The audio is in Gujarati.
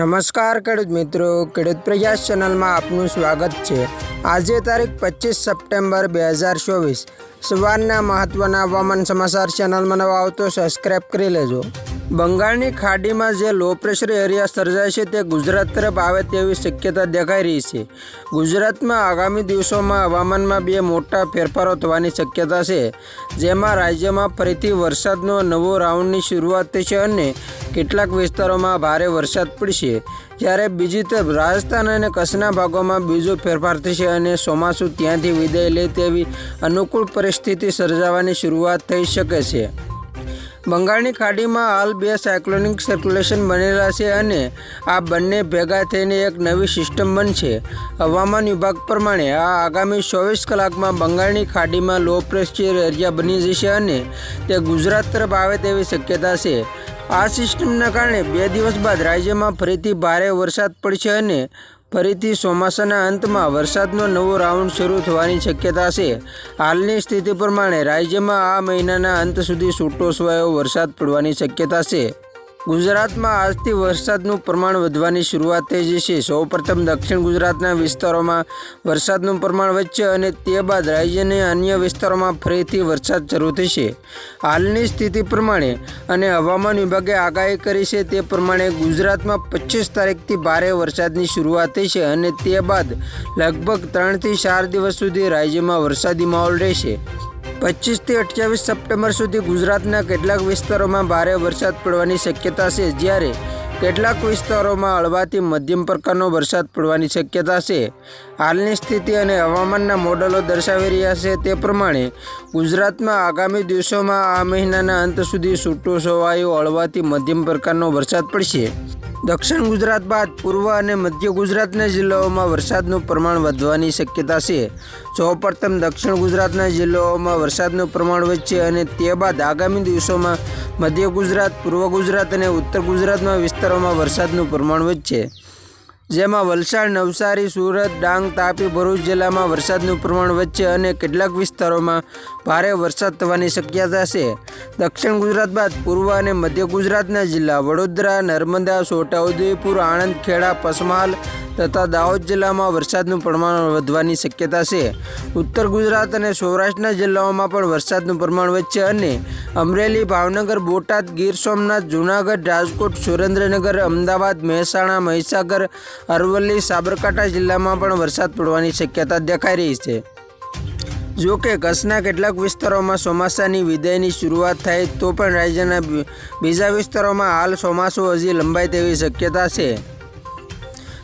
નમસ્કાર, ખેડૂત મિત્રો. ખેડૂત પ્રયાસ ચેનલમાં આપનું સ્વાગત છે. આજે તારીખ પચીસ સપ્ટેમ્બર બે હજાર ચોવીસ. સવારના મહત્ત્વના હવામાન સમાચાર ચેનલમાં નવા આવતો સબસ્ક્રાઈબ કરી લેજો. બંગાળની ખાડીમાં જે લો પ્રેશર એરિયા સર્જાય છે તે ગુજરાત તરફ આવે તેવી શક્યતા દેખાઈ રહી છે. ગુજરાતમાં આગામી દિવસોમાં હવામાનમાં બે મોટા ફેરફારો થવાની શક્યતા છે, જેમાં રાજ્યમાં ફરીથી વરસાદનો નવો રાઉન્ડની શરૂઆત થશે અને કેટલાક વિસ્તારોમાં ભારે વરસાદ પડશે. જ્યારે બીજી તરફ રાજસ્થાન અને કચ્છના ભાગોમાં બીજો ફેરફાર થશે અને ચોમાસું ત્યાંથી વિદાય લે તેવી અનુકૂળ પરિસ્થિતિ સર્જાવાની શરૂઆત થઈ શકે છે. બંગાળની ખાડીમાં હાલ બે સાયક્લોનિક સર્ક્યુલેશન બનેલા છે અને આ બંને ભેગા થઈને એક નવી સિસ્ટમ બનશે. હવામાન વિભાગ પ્રમાણે આ આગામી ચોવીસ કલાકમાં બંગાળની ખાડીમાં લો પ્રેશર એરિયા બની જશે અને તે ગુજરાત તરફ આવે તેવી શક્યતા છે. આ સિસ્ટમના કારણે બે દિવસ બાદ રાજ્યમાં ફરીથી ભારે વરસાદ પડશે અને ફરીથી ચોમાસાના અંતમાં વરસાદનો નવો રાઉન્ડ શરૂ થવાની શક્યતા છે. હાલની સ્થિતિ પ્રમાણે રાજ્યમાં આ મહિનાના અંત સુધી છૂટો છવાયો વરસાદ પડવાની શક્યતા છે. ગુજરાતમાં આજથી વરસાદનું પ્રમાણ વધવાની શરૂઆત થઈ જશે સૌપ્રથમ દક્ષિણ ગુજરાતના વિસ્તારોમાં વરસાદનું પ્રમાણ વધશે અને તે બાદ રાજ્યના અન્ય વિસ્તારોમાં ફરીથી વરસાદ શરૂ થશે. હાલની સ્થિતિ પ્રમાણે અને હવામાન વિભાગે આગાહી કરી છે તે પ્રમાણે ગુજરાતમાં પચીસ તારીખથી ભારે વરસાદની શરૂઆત થઈ છે અને તે બાદ લગભગ ત્રણથી ચાર દિવસ સુધી રાજ્યમાં વરસાદી માહોલ રહેશે. પચીસથી અઠ્યાવીસ સપ્ટેમ્બર સુધી ગુજરાતના કેટલાક વિસ્તારોમાં ભારે વરસાદ પડવાની શક્યતા છે, જ્યારે કેટલાક વિસ્તારોમાં હળવાથી મધ્યમ પ્રકારનો વરસાદ પડવાની શક્યતા છે. હાલની સ્થિતિ અને હવામાનના મોડલો દર્શાવી રહ્યા છે તે પ્રમાણે ગુજરાતમાં આગામી દિવસોમાં આ મહિનાના અંત સુધી છૂટો છવાયો હળવાથી મધ્યમ પ્રકારનો વરસાદ પડશે. દક્ષિણ ગુજરાત બાદ પૂર્વ અને મધ્ય ગુજરાતના જિલ્લાઓમાં વરસાદનું પ્રમાણ વધવાની શક્યતા છે. સૌપ્રથમ દક્ષિણ ગુજરાતના જિલ્લાઓમાં વરસાદનું પ્રમાણ વધશે અને તે બાદ આગામી દિવસોમાં મધ્ય ગુજરાત, પૂર્વ ગુજરાત અને ઉત્તર ગુજરાતના વિસ્તારોમાં વરસાદનું પ્રમાણ વધશે. જેમાં વલસાડ, નવસારી, સુરત, ડાંગ, તાપી, ભરૂચ જિલ્લામાં વરસાદનું પ્રમાણ વધશે અને કેટલાક વિસ્તારોમાં ભારે વરસાદ થવાની શક્યતા છે. દક્ષિણ ગુજરાત બાદ પૂર્વ અને મધ્ય ગુજરાતના જિલ્લા વડોદરા, નર્મદા, છોટાઉદેપુર આણંદ ખેડા પસમાલ તથા દાહોદ જિલ્લામાં વરસાદનું પ્રમાણ વધવાની શક્યતા છે. ઉત્તર ગુજરાત અને સૌરાષ્ટ્રના જિલ્લાઓમાં પણ વરસાદનું પ્રમાણ વધશે અને અમરેલી, ભાવનગર, બોટાદ, ગીર સોમનાથ, જૂનાગઢ, રાજકોટ, સુરેન્દ્રનગર, અમદાવાદ, મહેસાણા, મહીસાગર, અરવલ્લી, સાબરકાંઠા જિલ્લામાં પણ વરસાદ પડવાની શક્યતા દેખાઈ રહી છે. જો કે કચ્છના કેટલાક વિસ્તારોમાં ચોમાસાની વિદાયની શરૂઆત થાય તો પણ રાજ્યના બીજા વિસ્તારોમાં હાલ ચોમાસું હજી લંબાય તેવી શક્યતા છે.